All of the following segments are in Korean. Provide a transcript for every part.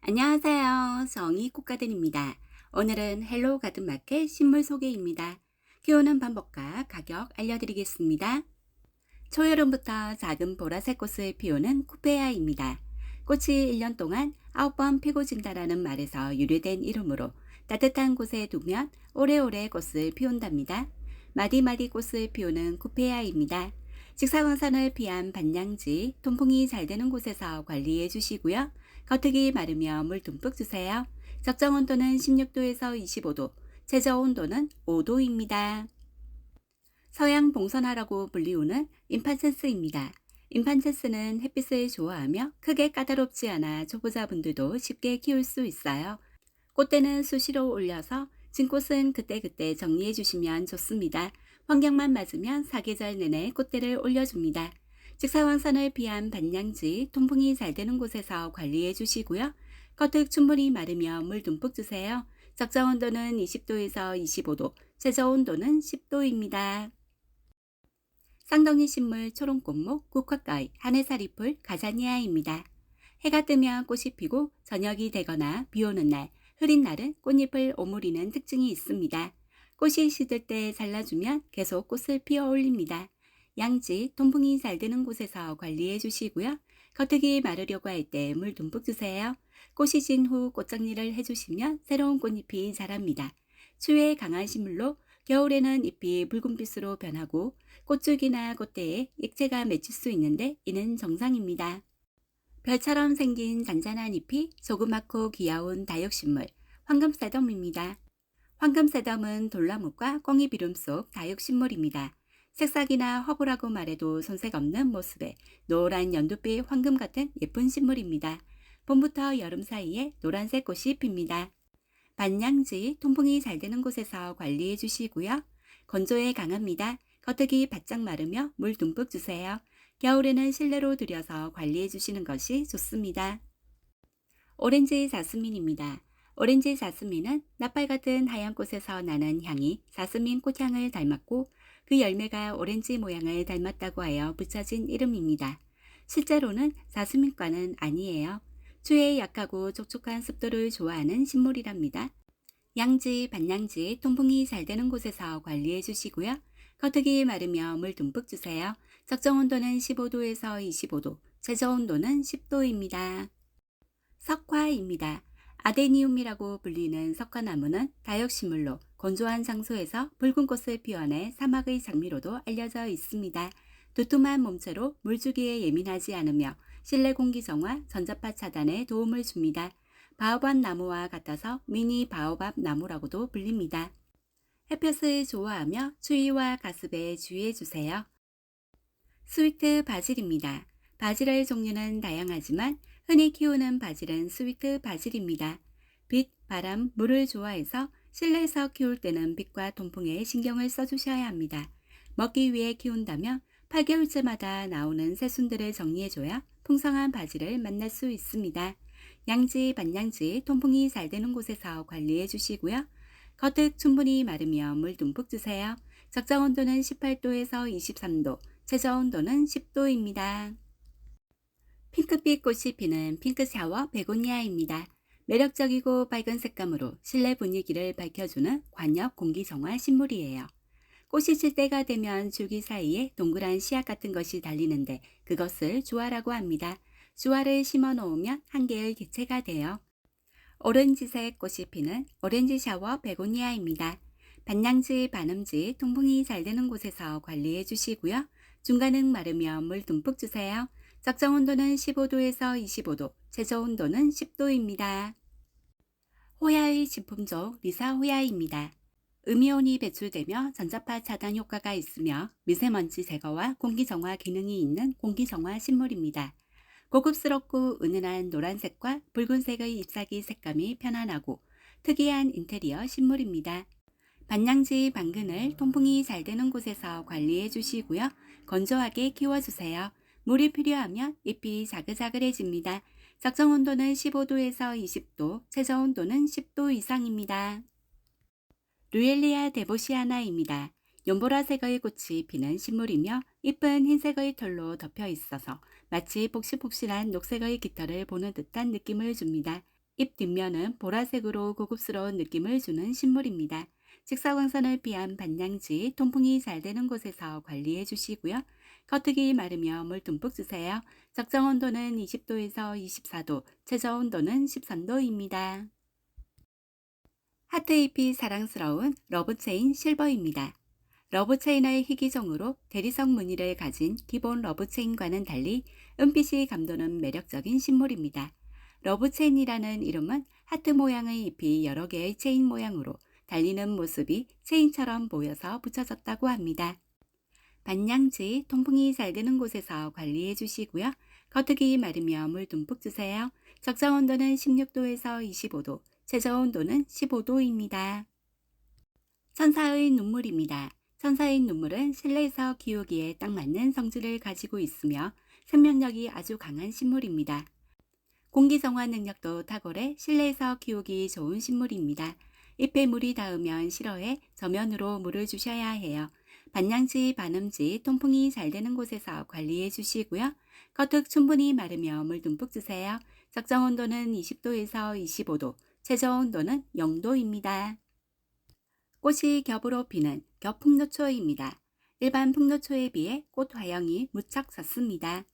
안녕하세요. 정의 꽃가든입니다. 오늘은 헬로우 가든마켓 식물 소개입니다. 키우는 방법과 가격 알려드리겠습니다. 초여름부터 작은 보라색 꽃을 피우는 쿠페아입니다. 꽃이 1년 동안 9번 피고 진다라는 말에서 유래된 이름으로 따뜻한 곳에 두면 오래오래 꽃을 피운답니다. 마디마디 꽃을 피우는 쿠페아입니다. 직사광선을 피한 반양지, 통풍이 잘 되는 곳에서 관리해 주시고요. 겉흙이 마르며 물 듬뿍 주세요. 적정 온도는 16도에서 25도, 최저 온도는 5도입니다. 서양 봉선화라고 불리우는 임판센스입니다. 임판센스는 햇빛을 좋아하며 크게 까다롭지 않아 초보자분들도 쉽게 키울 수 있어요. 꽃대는 수시로 올려서 진꽃은 그때그때 정리해 주시면 좋습니다. 환경만 맞으면 사계절 내내 꽃대를 올려줍니다. 직사광선을 피한 반양지, 통풍이 잘 되는 곳에서 관리해 주시고요. 겉흙 충분히 마르며 물 듬뿍 주세요. 적정 온도는 20도에서 25도, 최저 온도는 10도입니다. 쌍덩이 식물 초롱꽃목, 국화가위, 하늘사리풀, 가자니아입니다. 해가 뜨면 꽃이 피고 저녁이 되거나 비 오는 날, 흐린 날은 꽃잎을 오므리는 특징이 있습니다. 꽃이 시들 때 잘라주면 계속 꽃을 피어 올립니다. 양지, 통풍이 잘 되는 곳에서 관리해 주시고요. 겉흙이 마르려고 할 때 물 듬뿍 주세요. 꽃이 진 후 꽃정리를 해주시면 새로운 꽃잎이 자랍니다. 추위에 강한 식물로 겨울에는 잎이 붉은빛으로 변하고 꽃줄기나 꽃대에 액체가 맺힐 수 있는데 이는 정상입니다. 별처럼 생긴 잔잔한 잎이 조그맣고 귀여운 다육식물 황금새덤입니다. 황금새덤은 돌나무과 꽁이 비름 속 다육식물입니다. 색싹이나 허브라고 말해도 손색 없는 모습에 노란 연두빛 황금 같은 예쁜 식물입니다. 봄부터 여름 사이에 노란색 꽃이 핍니다. 반양지, 통풍이 잘 되는 곳에서 관리해 주시고요. 건조에 강합니다. 겉흙이 바짝 마르며 물 듬뿍 주세요. 겨울에는 실내로 들여서 관리해 주시는 것이 좋습니다. 오렌지 자스민입니다. 오렌지 자스민은 나팔 같은 하얀 꽃에서 나는 향이 자스민 꽃향을 닮았고 그 열매가 오렌지 모양을 닮았다고 하여 붙여진 이름입니다. 실제로는 자스민과는 아니에요. 추위에 약하고 촉촉한 습도를 좋아하는 식물이랍니다. 양지, 반양지, 통풍이 잘 되는 곳에서 관리해 주시고요. 겉흙이 마르며 물 듬뿍 주세요. 적정 온도는 15도에서 25도, 최저 온도는 10도입니다. 석화입니다. 아데니움이라고 불리는 석화나무는 다육식물로 건조한 장소에서 붉은 꽃을 피워내 사막의 장미로도 알려져 있습니다. 두툼한 몸체로 물주기에 예민하지 않으며 실내 공기 정화, 전자파 차단에 도움을 줍니다. 바오밥 나무와 같아서 미니 바오밥 나무라고도 불립니다. 햇볕을 좋아하며 추위와 가습에 주의해 주세요. 스위트 바질입니다. 바질의 종류는 다양하지만 흔히 키우는 바질은 스위트 바질입니다. 빛, 바람, 물을 좋아해서 실내에서 키울 때는 빛과 통풍에 신경을 써주셔야 합니다. 먹기 위해 키운다면 8개월째마다 나오는 새순들을 정리해줘야 풍성한 바질을 만날 수 있습니다. 양지, 반양지, 통풍이 잘 되는 곳에서 관리해 주시고요. 겉흙 충분히 마르며 물 듬뿍 주세요. 적정 온도는 18도에서 23도, 최저 온도는 10도입니다. 핑크빛 꽃이 피는 핑크 샤워 베고니아입니다. 매력적이고 밝은 색감으로 실내 분위기를 밝혀주는 관엽 공기 정화 식물이에요. 꽃이 질 때가 되면 줄기 사이에 동그란 씨앗 같은 것이 달리는데 그것을 주화라고 합니다. 주화를 심어 놓으면 한 개의 개체가 돼요. 오렌지색 꽃이 피는 오렌지 샤워 베고니아입니다. 반양지, 반음지, 통풍이 잘 되는 곳에서 관리해 주시고요. 중간은 마르며 물 듬뿍 주세요. 적정 온도는 15도에서 25도, 최저 온도는 10도입니다. 호야의 진품종 리사 호야입니다. 음이온이 배출되며 전자파 차단 효과가 있으며 미세먼지 제거와 공기 정화 기능이 있는 공기 정화 식물입니다. 고급스럽고 은은한 노란색과 붉은색의 잎사귀 색감이 편안하고 특이한 인테리어 식물입니다. 반양지 방근을 통풍이 잘 되는 곳에서 관리해 주시고요. 건조하게 키워주세요. 물이 필요하면 잎이 자글자글해집니다. 적정 온도는 15도에서 20도, 최저 온도는 10도 이상입니다. 루엘리아 데보시아나입니다. 연보라색의 꽃이 피는 식물이며 이쁜 흰색의 털로 덮여 있어서 마치 폭실폭실한 녹색의 깃털을 보는 듯한 느낌을 줍니다. 잎 뒷면은 보라색으로 고급스러운 느낌을 주는 식물입니다. 직사광선을 피한 반양지, 통풍이 잘 되는 곳에서 관리해 주시고요. 겉흙이 마르며 물 듬뿍 주세요. 적정 온도는 20도에서 24도, 최저 온도는 13도입니다. 하트 잎이 사랑스러운 러브체인 실버입니다. 러브체인의 희귀종으로 대리석 무늬를 가진 기본 러브체인과는 달리 은빛이 감도는 매력적인 식물입니다. 러브체인이라는 이름은 하트 모양의 잎이 여러 개의 체인 모양으로 달리는 모습이 체인처럼 보여서 붙여졌다고 합니다. 반양지, 통풍이 잘 되는 곳에서 관리해 주시고요. 겉흙이 마르며 물 듬뿍 주세요. 적정 온도는 16도에서 25도, 최저 온도는 15도입니다. 천사의 눈물입니다. 천사의 눈물은 실내에서 키우기에 딱 맞는 성질을 가지고 있으며 생명력이 아주 강한 식물입니다. 공기 정화 능력도 탁월해 실내에서 키우기 좋은 식물입니다. 잎에 물이 닿으면 싫어해 저면으로 물을 주셔야 해요. 반양지, 반음지, 통풍이 잘 되는 곳에서 관리해 주시고요. 겉흙 충분히 마르며 물 듬뿍 주세요. 적정 온도는 20도에서 25도, 최저 온도는 0도입니다. 꽃이 겹으로 피는 겹풍노초입니다. 일반 풍노초에 비해 꽃 화형이 무척 작습니다.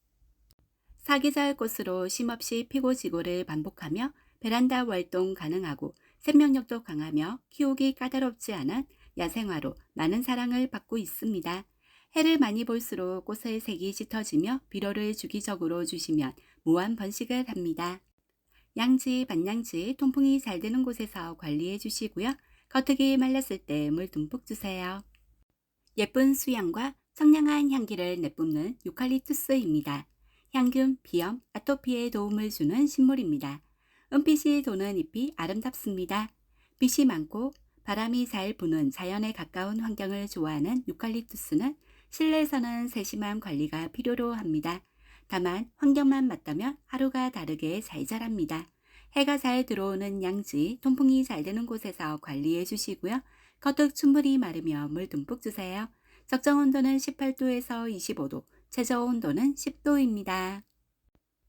사계절 꽃으로 쉼없이 피고 지고를 반복하며 베란다 활동 가능하고 생명력도 강하며 키우기 까다롭지 않은 야생화로 많은 사랑을 받고 있습니다. 해를 많이 볼수록 꽃의 색이 짙어지며 비료를 주기적으로 주시면 무한 번식을 합니다. 양지, 반양지, 통풍이 잘 되는 곳에서 관리해 주시고요. 겉흙이 말랐을 때 물 듬뿍 주세요. 예쁜 수향과 청량한 향기를 내뿜는 유칼립투스입니다. 향균, 비염, 아토피에 도움을 주는 식물입니다. 은빛이 도는 잎이 아름답습니다. 빛이 많고 바람이 잘 부는 자연에 가까운 환경을 좋아하는 유칼립투스는 실내에서는 세심한 관리가 필요로 합니다. 다만 환경만 맞다면 하루가 다르게 잘 자랍니다. 해가 잘 들어오는 양지, 통풍이 잘 되는 곳에서 관리해 주시고요. 겉흙 충분히 마르며 물 듬뿍 주세요. 적정 온도는 18도에서 25도, 최저 온도는 10도입니다.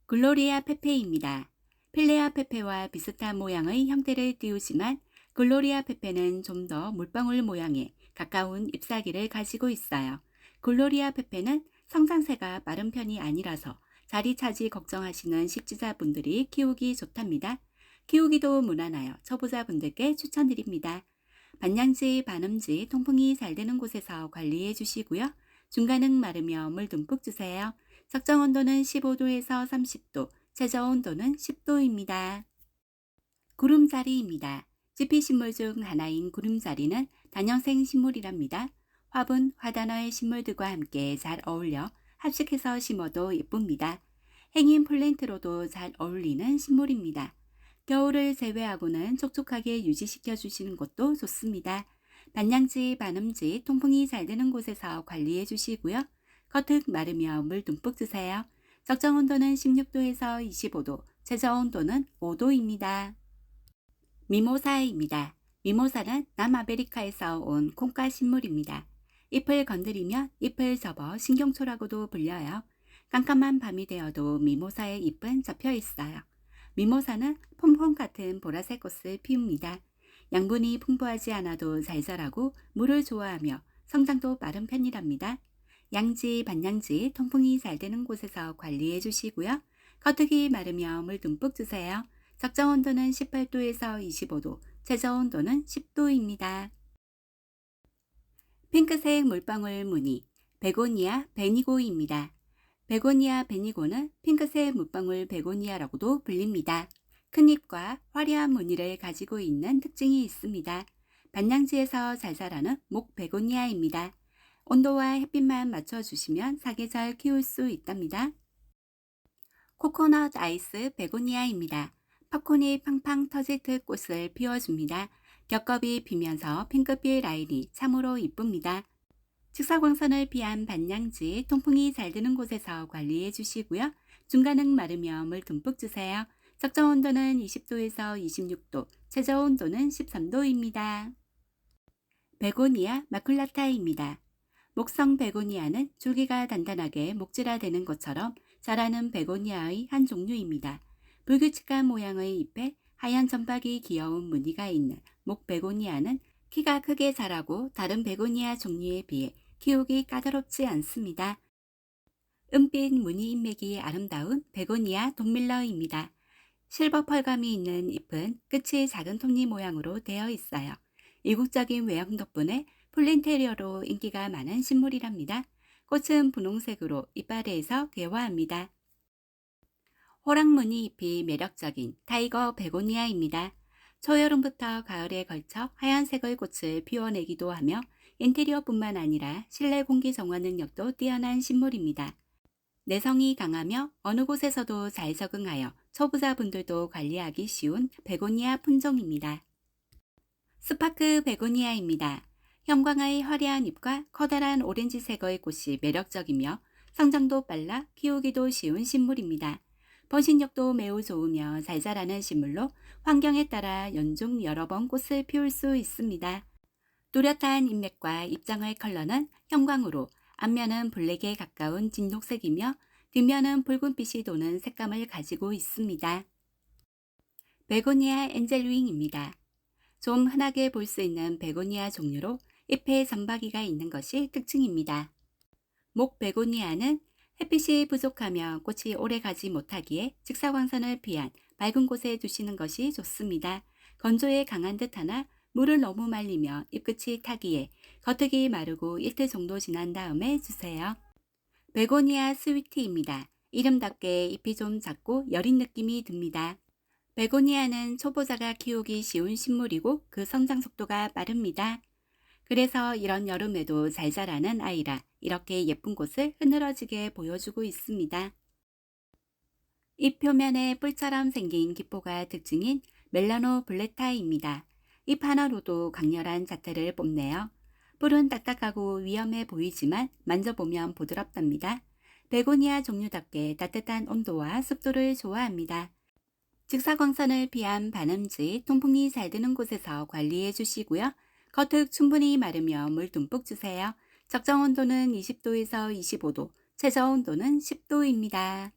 글로리아 페페입니다. 필레아 페페와 비슷한 모양의 형태를 띄우지만 글로리아 페페는 좀 더 물방울 모양의 가까운 잎사귀를 가지고 있어요. 글로리아 페페는 성장세가 빠른 편이 아니라서 자리 차지 걱정하시는 식지자분들이 키우기 좋답니다. 키우기도 무난하여 초보자분들께 추천드립니다. 반양지, 반음지, 통풍이 잘 되는 곳에서 관리해 주시고요. 중간은 마르며 물 듬뿍 주세요. 적정 온도는 15도에서 30도, 최저 온도는 10도입니다. 구름자리입니다. 지피식물 중 하나인 구름자리는 단연생 식물이랍니다. 화분, 화단어의 식물들과 함께 잘 어울려 합식해서 심어도 예쁩니다. 행인 플랜트로도 잘 어울리는 식물입니다. 겨울을 제외하고는 촉촉하게 유지시켜 주시는 것도 좋습니다. 반양지, 반음지, 통풍이 잘 되는 곳에서 관리해 주시고요. 겉흙 마르며 물 듬뿍 주세요. 적정 온도는 16도에서 25도, 최저 온도는 5도입니다. 미모사입니다. 미모사는 남아메리카에서 온 콩가 식물입니다. 잎을 건드리면 잎을 접어 신경초라고도 불려요. 깜깜한 밤이 되어도 미모사의 잎은 접혀 있어요. 미모사는 폼폼 같은 보라색 꽃을 피웁니다. 양분이 풍부하지 않아도 잘 자라고 물을 좋아하며 성장도 빠른 편이랍니다. 양지, 반양지, 통풍이 잘 되는 곳에서 관리해 주시고요. 겉흙이 마르며 물 듬뿍 주세요. 적정 온도는 18도에서 25도, 최저 온도는 10도입니다. 핑크색 물방울 무늬, 베고니아 베니고입니다. 베고니아 베니고는 핑크색 물방울 베고니아라고도 불립니다. 큰 잎과 화려한 무늬를 가지고 있는 특징이 있습니다. 반양지에서 잘 자라는 목 베고니아입니다. 온도와 햇빛만 맞춰주시면 사계 절 키울 수 있답니다. 코코넛 아이스 베고니아입니다. 팝콘이 팡팡 터질 듯 꽃을 피워줍니다. 겹겹이 피면서 핑크빛 라인이 참으로 이쁩니다. 직사광선을 피한 반양지, 통풍이 잘 드는 곳에서 관리해 주시고요. 중간은 마르며 물 듬뿍 주세요. 적정 온도는 20도에서 26도, 최저 온도는 13도입니다. 베고니아 마쿨라타입니다. 목성 베고니아는 줄기가 단단하게 목질화되는 것처럼 자라는 베고니아의 한 종류입니다. 불규칙한 모양의 잎에 하얀 점박이 귀여운 무늬가 있는 목 베고니아는 키가 크게 자라고 다른 베고니아 종류에 비해 키우기 까다롭지 않습니다. 은빛 무늬 인맥이 아름다운 베고니아 돈밀러입니다. 실버 펄감이 있는 잎은 끝이 작은 톱니 모양으로 되어 있어요. 이국적인 외형 덕분에 플랜테리어로 인기가 많은 식물이랍니다. 꽃은 분홍색으로 이파리에서 개화합니다. 호랑무늬 잎이 매력적인 타이거 베고니아입니다. 초여름부터 가을에 걸쳐 하얀색의 꽃을 피워내기도 하며 인테리어뿐만 아니라 실내 공기 정화 능력도 뛰어난 식물입니다. 내성이 강하며 어느 곳에서도 잘 적응하여 초보자분들도 관리하기 쉬운 베고니아 품종입니다. 스파크 베고니아입니다. 형광의 화려한 잎과 커다란 오렌지색의 꽃이 매력적이며 성장도 빨라 키우기도 쉬운 식물입니다. 번식력도 매우 좋으며 잘 자라는 식물로 환경에 따라 연중 여러 번 꽃을 피울 수 있습니다. 뚜렷한 잎맥과 잎장의 컬러는 형광으로 앞면은 블랙에 가까운 진녹색이며 뒷면은 붉은빛이 도는 색감을 가지고 있습니다. 베고니아 엔젤윙입니다. 좀 흔하게 볼 수 있는 베고니아 종류로 잎에 점박이가 있는 것이 특징입니다. 목 베고니아는 햇빛이 부족하며 꽃이 오래 가지 못하기에 직사광선을 피한 맑은 곳에 두시는 것이 좋습니다. 건조에 강한 듯 하나 물을 너무 말리며 잎끝이 타기에 겉흙이 마르고 이틀 정도 지난 다음에 주세요. 베고니아 스위트입니다. 이름답게 잎이 좀 작고 여린 느낌이 듭니다. 베고니아는 초보자가 키우기 쉬운 식물이고 그 성장 속도가 빠릅니다. 그래서 이런 여름에도 잘 자라는 아이라 이렇게 예쁜 꽃을 흐느러지게 보여주고 있습니다. 잎 표면에 뿔처럼 생긴 기포가 특징인 멜라노 블레타입니다. 잎 하나로도 강렬한 자태를 뽐내요. 뿔은 딱딱하고 위험해 보이지만 만져보면 부드럽답니다. 베고니아 종류답게 따뜻한 온도와 습도를 좋아합니다. 직사광선을 피한 반음지, 통풍이 잘 드는 곳에서 관리해 주시고요. 겉흙 충분히 마르며 물 듬뿍 주세요. 적정 온도는 20도에서 25도, 최저 온도는 10도입니다.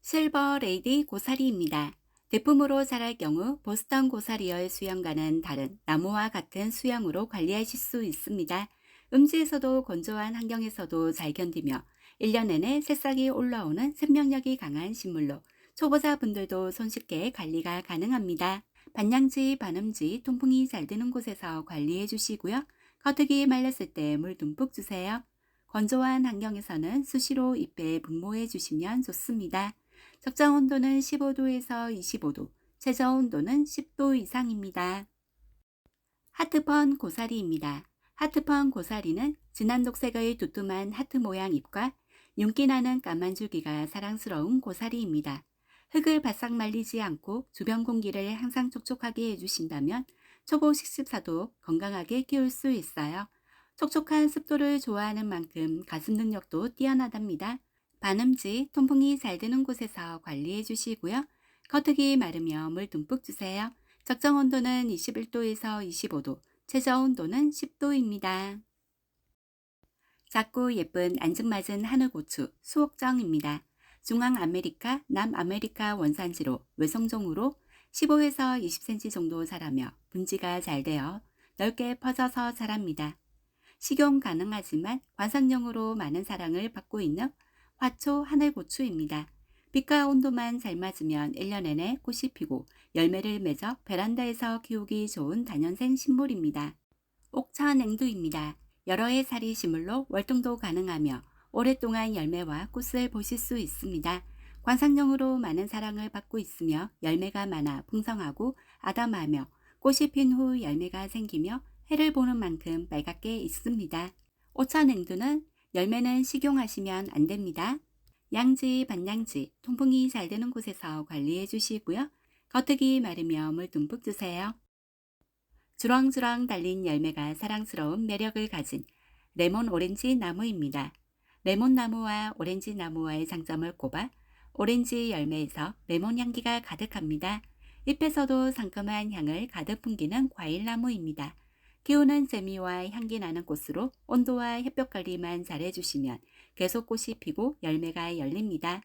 실버 레이디 고사리입니다. 대품으로 자랄 경우 보스턴 고사리열 수영과는 다른 나무와 같은 수영으로 관리하실 수 있습니다. 음지에서도 건조한 환경에서도 잘 견디며 1년 내내 새싹이 올라오는 생명력이 강한 식물로 초보자분들도 손쉽게 관리가 가능합니다. 반양지, 반음지, 통풍이 잘 드는 곳에서 관리해 주시고요. 겉흙이 말렸을 때 물 듬뿍 주세요. 건조한 환경에서는 수시로 잎에 분모해 주시면 좋습니다. 적정 온도는 15도에서 25도, 최저 온도는 10도 이상입니다. 하트펀 고사리입니다. 하트펀 고사리는 진한 녹색의 두툼한 하트 모양 잎과 윤기 나는 까만 줄기가 사랑스러운 고사리입니다. 흙을 바싹 말리지 않고 주변 공기를 항상 촉촉하게 해주신다면 초보 식습사도 건강하게 키울 수 있어요. 촉촉한 습도를 좋아하는 만큼 가슴 능력도 뛰어나답니다. 반음지, 통풍이 잘 드는 곳에서 관리해 주시고요. 겉흙이 마르며 물 듬뿍 주세요. 적정 온도는 21도에서 25도, 최저 온도는 10도입니다. 작고 예쁜 안증맞은 하늘고추 수옥정입니다. 중앙아메리카, 남아메리카 원산지로 외성종으로 15에서 20cm 정도 자라며 분지가 잘 되어 넓게 퍼져서 자랍니다. 식용 가능하지만 관상용으로 많은 사랑을 받고 있는 화초 하늘고추입니다. 빛과 온도만 잘 맞으면 1년 내내 꽃이 피고 열매를 맺어 베란다에서 키우기 좋은 다년생 식물입니다. 옥차 냉두입니다. 여러 해 살이 식물로 월동도 가능하며 오랫동안 열매와 꽃을 보실 수 있습니다. 관상용으로 많은 사랑을 받고 있으며 열매가 많아 풍성하고 아담하며 꽃이 핀 후 열매가 생기며 해를 보는 만큼 빨갛게 있습니다. 오차냉두는 열매는 식용하시면 안 됩니다. 양지, 반양지, 통풍이 잘 되는 곳에서 관리해 주시고요. 겉흙이 마르며 물 듬뿍 주세요. 주렁주렁 달린 열매가 사랑스러운 매력을 가진 레몬 오렌지 나무입니다. 레몬 나무와 오렌지 나무와의 장점을 꼽아 오렌지 열매에서 레몬 향기가 가득합니다. 잎에서도 상큼한 향을 가득 풍기는 과일나무입니다. 키우는 재미와 향기 나는 꽃으로 온도와 햇볕 관리만 잘 해주시면 계속 꽃이 피고 열매가 열립니다.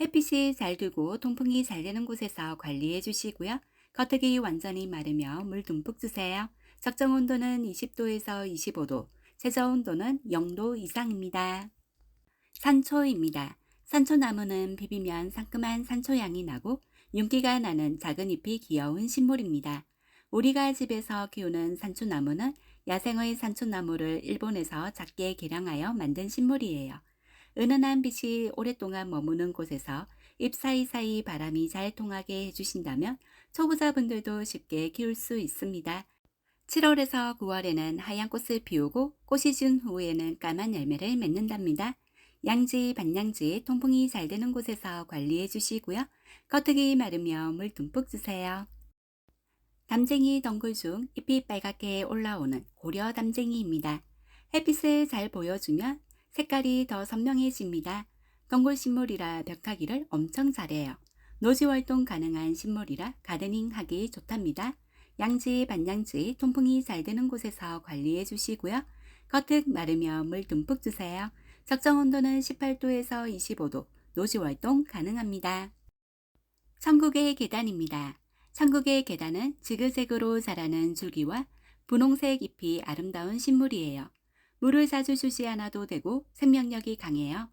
햇빛이 잘 들고 통풍이 잘 되는 곳에서 관리해 주시고요. 겉흙이 완전히 마르며 물 듬뿍 주세요. 적정 온도는 20도에서 25도, 최저 온도는 0도 이상입니다. 산초입니다. 산초나무는 비비면 상큼한 산초향이 나고 윤기가 나는 작은 잎이 귀여운 식물입니다. 우리가 집에서 키우는 산초나무는 야생의 산초나무를 일본에서 작게 개량하여 만든 식물이에요. 은은한 빛이 오랫동안 머무는 곳에서 잎 사이사이 바람이 잘 통하게 해주신다면 초보자분들도 쉽게 키울 수 있습니다. 7월에서 9월에는 하얀 꽃을 피우고 꽃이 진 후에는 까만 열매를 맺는답니다. 양지, 반양지, 통풍이 잘 되는 곳에서 관리해 주시고요. 겉흙이 마르며 물 듬뿍 주세요. 담쟁이 덩굴 중 잎이 빨갛게 올라오는 고려 담쟁이입니다. 햇빛을 잘 보여주면 색깔이 더 선명해집니다. 덩굴 식물이라 벽하기를 엄청 잘해요. 노지 활동 가능한 식물이라 가드닝 하기 좋답니다. 양지, 반양지, 통풍이 잘 되는 곳에서 관리해 주시고요. 겉흙 마르며 물 듬뿍 주세요. 적정 온도는 18도에서 25도, 노지 활동 가능합니다. 천국의 계단입니다. 천국의 계단은 지그재그로 자라는 줄기와 분홍색 잎이 아름다운 식물이에요. 물을 자주 주지 않아도 되고 생명력이 강해요.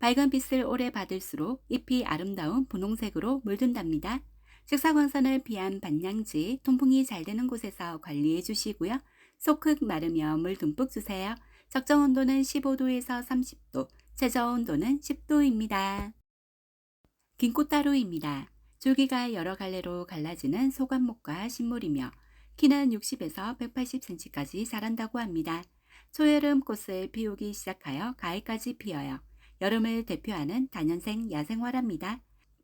밝은 빛을 오래 받을수록 잎이 아름다운 분홍색으로 물든답니다. 식사광선을 피한 반양지, 통풍이 잘 되는 곳에서 관리해 주시고요. 속흙 마르며 물 듬뿍 주세요. 적정 온도는 15도에서 30도, 최저 온도는 10도입니다. 긴꽃다루입니다. 줄기가 여러 갈래로 갈라지는 소관목과 식물이며 키는 60에서 180cm까지 자란다고 합니다. 초여름 꽃을 피우기 시작하여 가을까지 피어요. 여름을 대표하는 단연생 야생화랍니다.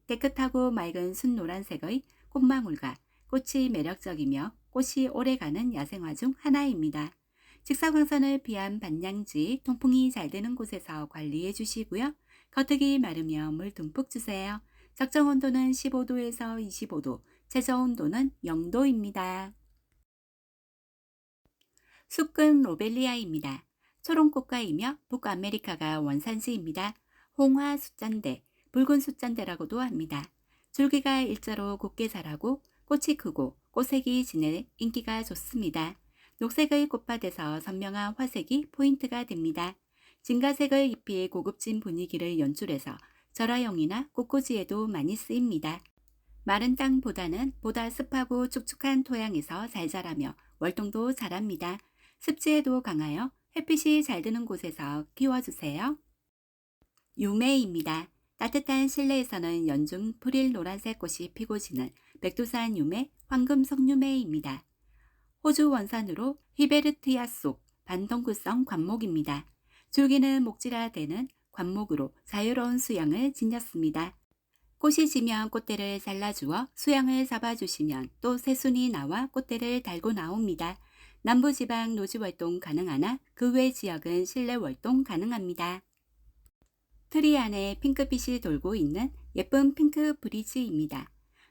깨끗하고 맑은 순노란색의 꽃망울과 꽃이 매력적이며 꽃이 오래가는 야생화 중 하나입니다. 직사광선을 피한 반양지, 통풍이 잘 되는 곳에서 관리해 주시고요. 겉흙이 마르며 물 듬뿍 주세요. 적정 온도는 15도에서 25도, 최저 온도는 0도입니다. 숲근 로벨리아입니다. 초롱꽃가이며 북아메리카가 원산지입니다. 홍화 숫잔대, 붉은 숫잔대라고도 합니다. 줄기가 일자로 곱게 자라고 꽃이 크고 꽃색이 진해 인기가 좋습니다. 녹색의 꽃밭에서 선명한 화색이 포인트가 됩니다. 진가색의 잎이 고급진 분위기를 연출해서 절화용이나 꽃꽂이에도 많이 쓰입니다. 마른 땅보다는 보다 습하고 축축한 토양에서 잘 자라며 월동도 잘합니다. 습지에도 강하여 햇빛이 잘 드는 곳에서 키워주세요. 유매입니다. 따뜻한 실내에서는 연중 프릴 노란색 꽃이 피고 지는 백두산 유매, 황금 석유매입니다. 호주 원산으로 히베르티아 속 반동구성 관목입니다. 줄기는 목질화되는 관목으로 자유로운 수양을 지녔습니다. 꽃이 지면 꽃대를 잘라주어 수양을 잡아주시면 또 새순이 나와 꽃대를 달고 나옵니다. 남부지방 노지활동 가능하나 그 외 지역은 실내 활동 가능합니다. 트리 안에 핑크빛이 돌고 있는 예쁜 핑크 브리지입니다.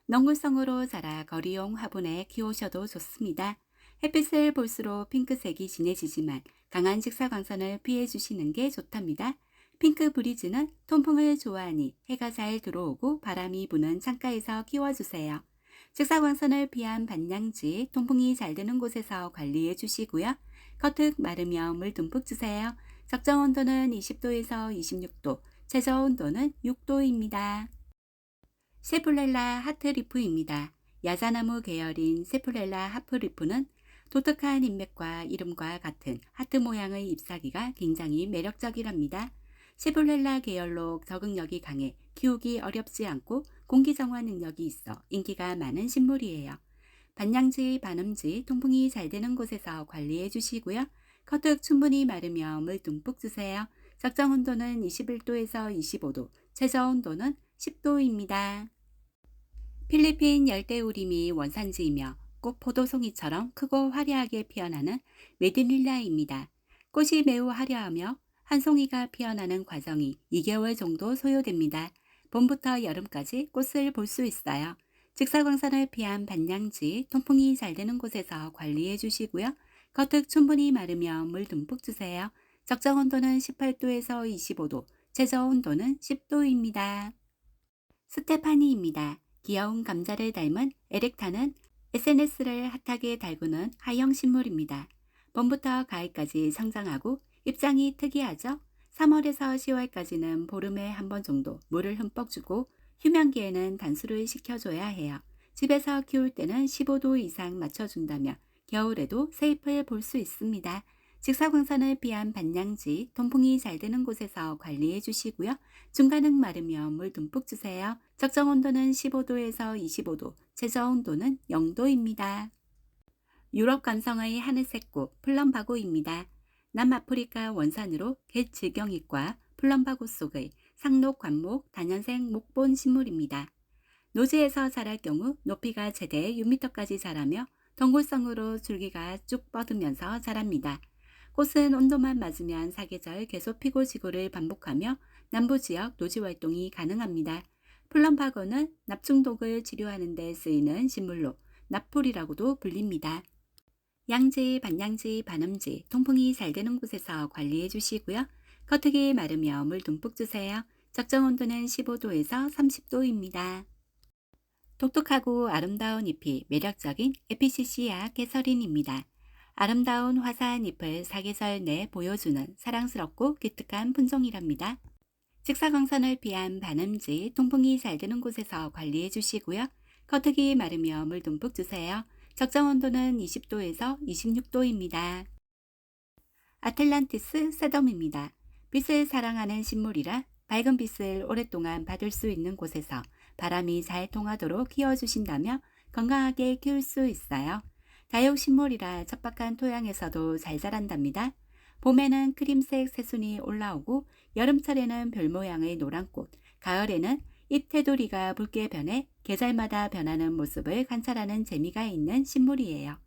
넝굴성으로 자라 거리용 화분에 키우셔도 좋습니다. 햇빛을 볼수록 핑크색이 진해지지만 강한 직사광선을 피해 주시는 게 좋답니다. 핑크 브리즈는 통풍을 좋아하니 해가 잘 들어오고 바람이 부는 창가에서 키워주세요. 직사광선을 피한 반양지, 통풍이 잘 되는 곳에서 관리해 주시고요. 겉흙 마르며 물 듬뿍 주세요. 적정 온도는 20도에서 26도, 최저 온도는 6도입니다. 세플렐라 하트리프입니다. 야자나무 계열인 세플렐라 하프리프는 독특한 인맥과 이름과 같은 하트 모양의 잎사귀가 굉장히 매력적이랍니다. 세플렐라 계열로 적응력이 강해 키우기 어렵지 않고 공기정화 능력이 있어 인기가 많은 식물이에요. 반양지, 반음지, 통풍이 잘 되는 곳에서 관리해 주시고요. 겉흙 충분히 마르며 물 듬뿍 주세요. 적정 온도는 21도에서 25도, 최저 온도는 10도입니다. 필리핀 열대우림이 원산지이며 꽃 포도송이처럼 크고 화려하게 피어나는 메드릴라입니다. 꽃이 매우 화려하며 한 송이가 피어나는 과정이 2개월 정도 소요됩니다. 봄부터 여름까지 꽃을 볼 수 있어요. 직사광선을 피한 반양지, 통풍이 잘 되는 곳에서 관리해 주시고요. 겉흙 충분히 마르며 물 듬뿍 주세요. 적정 온도는 18도에서 25도, 최저 온도는 10도입니다. 스테파니입니다. 귀여운 감자를 닮은 에렉타는 SNS를 핫하게 달구는 하형 식물입니다. 봄부터 가을까지 성장하고 입장이 특이하죠? 3월에서 10월까지는 보름에 한 번 정도 물을 흠뻑 주고 휴면기에는 단수를 시켜줘야 해요. 집에서 키울 때는 15도 이상 맞춰준다면 겨울에도 새 잎을 볼 수 있습니다. 직사광선을 피한 반양지, 통풍이 잘 되는 곳에서 관리해 주시고요. 중간은 마르면 물 듬뿍 주세요. 적정 온도는 15도에서 25도, 최저 온도는 0도입니다. 유럽 감성의 하늘색 꽃 플럼바고입니다. 남아프리카 원산으로 갯질경잎과 플럼바고 속의 상록 관목 단연생 목본 식물입니다. 노지에서 자랄 경우 높이가 최대 6m까지 자라며 덩굴성으로 줄기가 쭉 뻗으면서 자랍니다. 꽃은 온도만 맞으면 사계절 계속 피고 지고를 반복하며 남부 지역 노지 활동이 가능합니다. 플럼바고는 납중독을 치료하는 데 쓰이는 식물로 납풀이라고도 불립니다. 양지, 반양지, 반음지, 통풍이 잘 되는 곳에서 관리해 주시고요. 겉흙이 마르며 물 듬뿍 주세요. 적정 온도는 15도에서 30도입니다. 독특하고 아름다운 잎이 매력적인 에피시시아 개설인입니다. 아름다운 화사한 잎을 사계절 내 보여주는 사랑스럽고 기특한 품종이랍니다. 직사광선을 피한 반음지, 통풍이 잘 되는 곳에서 관리해 주시고요. 겉흙이 마르며 물 듬뿍 주세요. 적정 온도는 20도에서 26도입니다. 아틀란티스 세덤입니다. 빛을 사랑하는 식물이라 밝은 빛을 오랫동안 받을 수 있는 곳에서 바람이 잘 통하도록 키워주신다며 건강하게 키울 수 있어요. 다육식물이라 척박한 토양에서도 잘 자란답니다. 봄에는 크림색 새순이 올라오고 여름철에는 별 모양의 노란꽃, 가을에는 잎 테두리가 붉게 변해 계절마다 변하는 모습을 관찰하는 재미가 있는 식물이에요.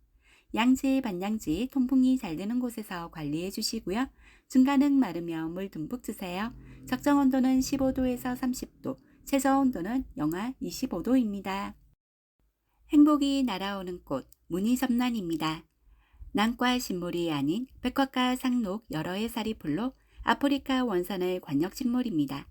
양지, 반양지, 통풍이 잘 되는 곳에서 관리해 주시고요. 중간은 마르면 물 듬뿍 주세요. 적정 온도는 15도에서 30도, 최저 온도는 영하 25도입니다. 행복이 날아오는 꽃, 무늬섬란입니다. 난과 식물이 아닌 백화과 상록 여러 해살이 풀로 아프리카 원산의 관역 식물입니다.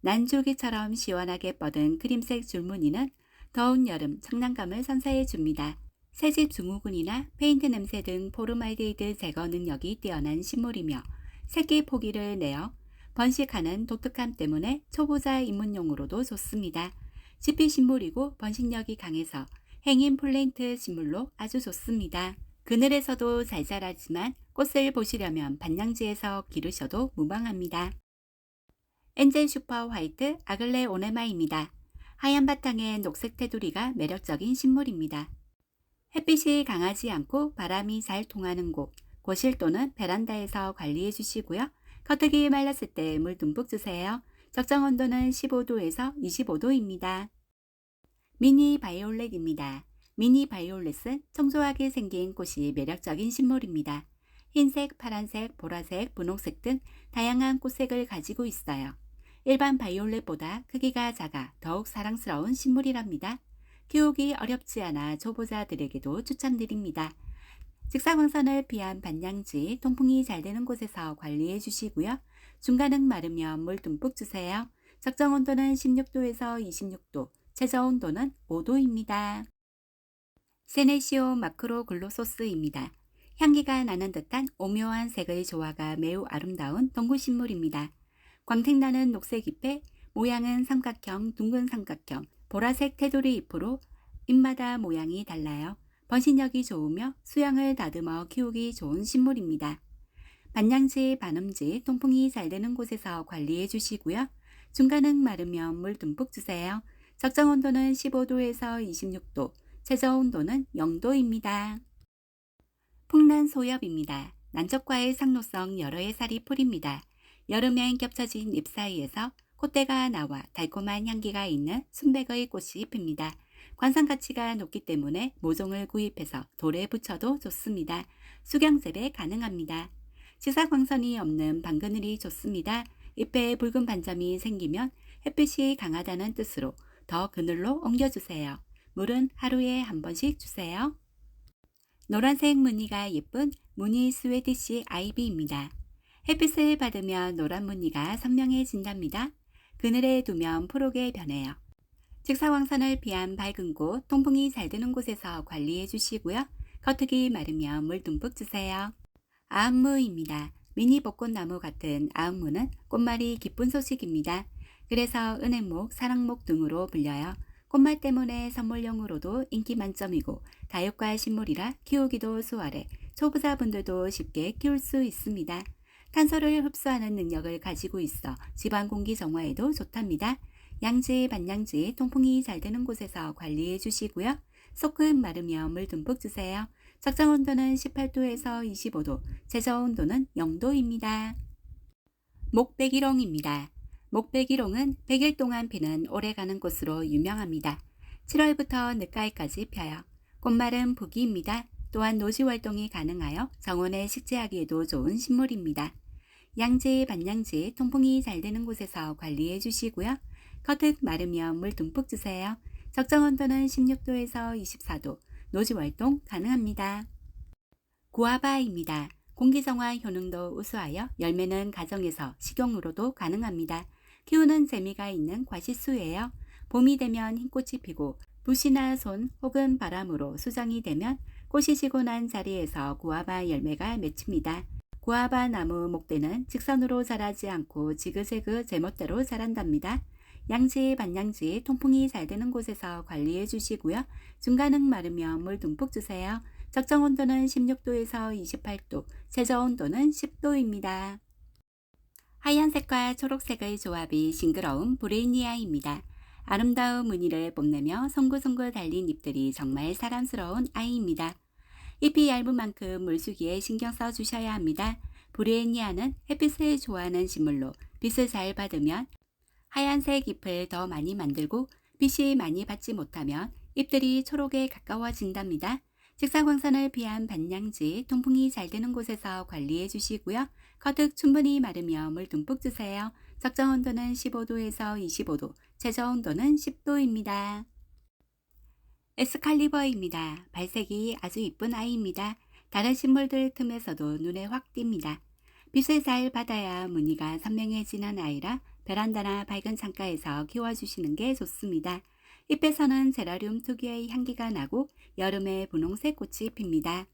난조기처럼 시원하게 뻗은 크림색 줄무늬는 더운 여름 청량감을 선사해 줍니다. 새집 증후군이나 페인트 냄새 등 포르말데이드 제거 능력이 뛰어난 식물이며 새끼 포기를 내어 번식하는 독특함 때문에 초보자 입문용으로도 좋습니다. 지피 식물이고 번식력이 강해서 행인 플랜트 식물로 아주 좋습니다. 그늘에서도 잘 자라지만 꽃을 보시려면 반양지에서 기르셔도 무방합니다. 엔젤 슈퍼 화이트 아글레 오네마입니다. 하얀 바탕에 녹색 테두리가 매력적인 식물입니다. 햇빛이 강하지 않고 바람이 잘 통하는 곳, 고실 또는 베란다에서 관리해 주시고요. 겉흙이 말랐을 때 물 듬뿍 주세요. 적정 온도는 15도에서 25도입니다. 미니 바이올렛입니다. 미니 바이올렛은 청소하게 생긴 꽃이 매력적인 식물입니다. 흰색, 파란색, 보라색, 분홍색 등 다양한 꽃색을 가지고 있어요. 일반 바이올렛보다 크기가 작아 더욱 사랑스러운 식물이랍니다. 키우기 어렵지 않아 초보자들에게도 추천드립니다. 직사광선을 피한 반양지, 통풍이 잘 되는 곳에서 관리해 주시고요. 중간은 마르면 물 듬뿍 주세요. 적정 온도는 16도에서 26도, 최저 온도는 5도입니다. 세네시오 마크로 글로소스입니다. 향기가 나는 듯한 오묘한 색의 조화가 매우 아름다운 동구식물입니다. 광택나는 녹색 잎에 모양은 삼각형, 둥근 삼각형, 보라색 테두리 잎으로 잎마다 모양이 달라요. 번식력이 좋으며 수영을 다듬어 키우기 좋은 식물입니다. 반양지, 반음지, 통풍이 잘 되는 곳에서 관리해 주시고요. 중간은 마르면 물 듬뿍 주세요. 적정 온도는 15도에서 26도, 최저 온도는 0도입니다. 풍란 소엽입니다. 난적과의 상노성 여러 해살이 풀입니다. 여름엔 겹쳐진 잎 사이에서 콧대가 나와 달콤한 향기가 있는 순백의 꽃이 핍니다. 관상 가치가 높기 때문에 모종을 구입해서 돌에 붙여도 좋습니다. 수경 재배 가능합니다. 시사광선이 없는 방그늘이 좋습니다. 잎에 붉은 반점이 생기면 햇빛이 강하다는 뜻으로 더 그늘로 옮겨주세요. 물은 하루에 한 번씩 주세요. 노란색 무늬가 예쁜 무늬 스웨디시 아이비입니다. 햇빛을 받으면 노란 무늬가 선명해진답니다. 그늘에 두면 푸르게 변해요. 직사광선을 피한 밝은 곳, 통풍이 잘 드는 곳에서 관리해 주시고요. 겉흙이 마르면 물 듬뿍 주세요. 아음무입니다. 미니 벚꽃나무 같은 아음무는 꽃말이 기쁜 소식입니다. 그래서 은행목, 사랑목 등으로 불려요. 꽃말 때문에 선물용으로도 인기 만점이고 다육과 식물이라 키우기도 수월해 초보자분들도 쉽게 키울 수 있습니다. 탄소를 흡수하는 능력을 가지고 있어 집안 공기 정화에도 좋답니다. 양지, 반양지, 통풍이 잘 되는 곳에서 관리해 주시고요. 소금 마르면 물 듬뿍 주세요. 적정 온도는 18도에서 25도, 최저 온도는 0도입니다. 목배기롱입니다. 목배기롱은 100일 동안 피는 오래가는 꽃으로 유명합니다. 7월부터 늦가을까지 펴요. 꽃말은 부기입니다. 또한 노지 활동이 가능하여 정원에 식재하기에도 좋은 식물입니다. 양지, 반양지, 통풍이 잘 되는 곳에서 관리해 주시고요. 겉흙 마르면 물 듬뿍 주세요. 적정 온도는 16도에서 24도, 노지 활동 가능합니다. 구아바입니다. 공기정화 효능도 우수하여 열매는 가정에서 식용으로도 가능합니다. 키우는 재미가 있는 과실수예요. 봄이 되면 흰꽃이 피고 붓이나 손 혹은 바람으로 수정이 되면 꽃이 지고 난 자리에서 구아바 열매가 맺힙니다. 구아바 나무 목대는 직선으로 자라지 않고 지그재그 제멋대로 자란답니다. 양지, 반양지, 통풍이 잘 되는 곳에서 관리해 주시고요. 중간은 마르면 물 듬뿍 주세요. 적정 온도는 16도에서 28도, 최저 온도는 10도입니다. 하얀색과 초록색의 조합이 싱그러운 브레이니아입니다. 아름다운 무늬를 뽐내며 송구송구 달린 잎들이 정말 사랑스러운 아이입니다. 잎이 얇은 만큼 물주기에 신경 써 주셔야 합니다. 브레이니아는 햇빛을 좋아하는 식물로 빛을 잘 받으면 하얀색 잎을 더 많이 만들고 빛이 많이 받지 못하면 잎들이 초록에 가까워진답니다. 직사광선을 피한 반양지, 통풍이 잘 되는 곳에서 관리해 주시고요. 겉흙 충분히 마르며 물 듬뿍 주세요. 적정 온도는 15도에서 25도, 최저 온도는 10도입니다. 에스칼리버입니다. 발색이 아주 이쁜 아이입니다. 다른 식물들 틈에서도 눈에 확 띕니다. 빛을 잘 받아야 무늬가 선명해지는 아이라 베란다나 밝은 창가에서 키워주시는 게 좋습니다. 잎에서는 제라늄 특유의 향기가 나고 여름에 분홍색 꽃이 핍니다.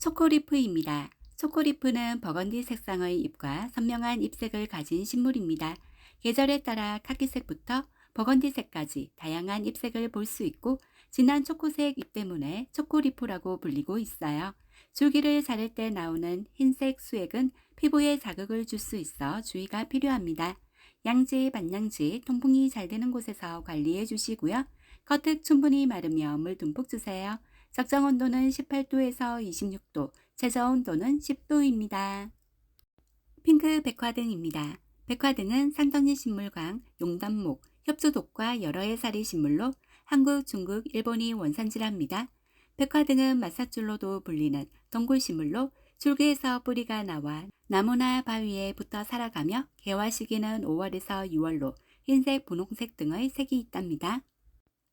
초코리프입니다. 초코리프는 버건디 색상의 잎과 선명한 잎색을 가진 식물입니다. 계절에 따라 카키색부터 버건디색까지 다양한 잎색을 볼 수 있고 진한 초코색 잎 때문에 초코리프라고 불리고 있어요. 줄기를 자를 때 나오는 흰색 수액은 피부에 자극을 줄 수 있어 주의가 필요합니다. 양지, 반양지, 통풍이 잘 되는 곳에서 관리해 주시고요. 겉흙 충분히 마르며 물 듬뿍 주세요. 적정 온도는 18도에서 26도, 최저 온도는 10도입니다. 핑크 백화등입니다. 백화등은 상덕리 식물광, 용담목, 협조독과 여러 해살이 식물로 한국, 중국, 일본이 원산지랍니다. 백화등은 마사줄로도 불리는 덩굴식물로 줄기에서 뿌리가 나와 나무나 바위에 붙어 살아가며 개화 시기는 5월에서 6월로 흰색, 분홍색 등의 색이 있답니다.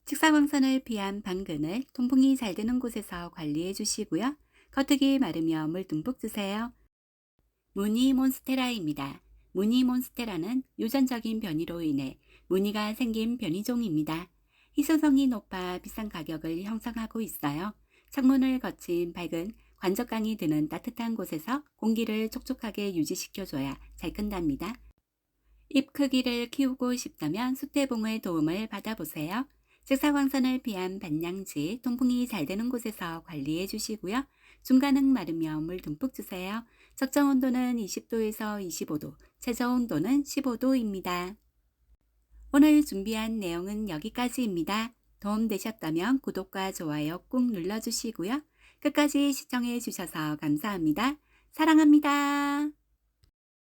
직사광선을 피한 방근을 통풍이 잘 되는 곳에서 관리해 주시고요. 겉흙이 마르며 물 듬뿍 주세요. 무늬 몬스테라입니다. 무늬 몬스테라는 유전적인 변이로 인해 무늬가 생긴 변이종입니다. 희소성이 높아 비싼 가격을 형성하고 있어요. 창문을 거친 밝은 관적강이 드는 따뜻한 곳에서 공기를 촉촉하게 유지시켜줘야 잘 큰답니다. 잎 크기를 키우고 싶다면 수태봉의 도움을 받아보세요. 직사광선을 피한 반양지, 통풍이 잘 되는 곳에서 관리해 주시고요. 마르면 물 듬뿍 주세요. 적정 온도는 20도에서 25도, 최저 온도는 15도입니다. 오늘 준비한 내용은 여기까지입니다. 도움되셨다면 구독과 좋아요 꾹 눌러주시고요. 끝까지 시청해 주셔서 감사합니다. 사랑합니다.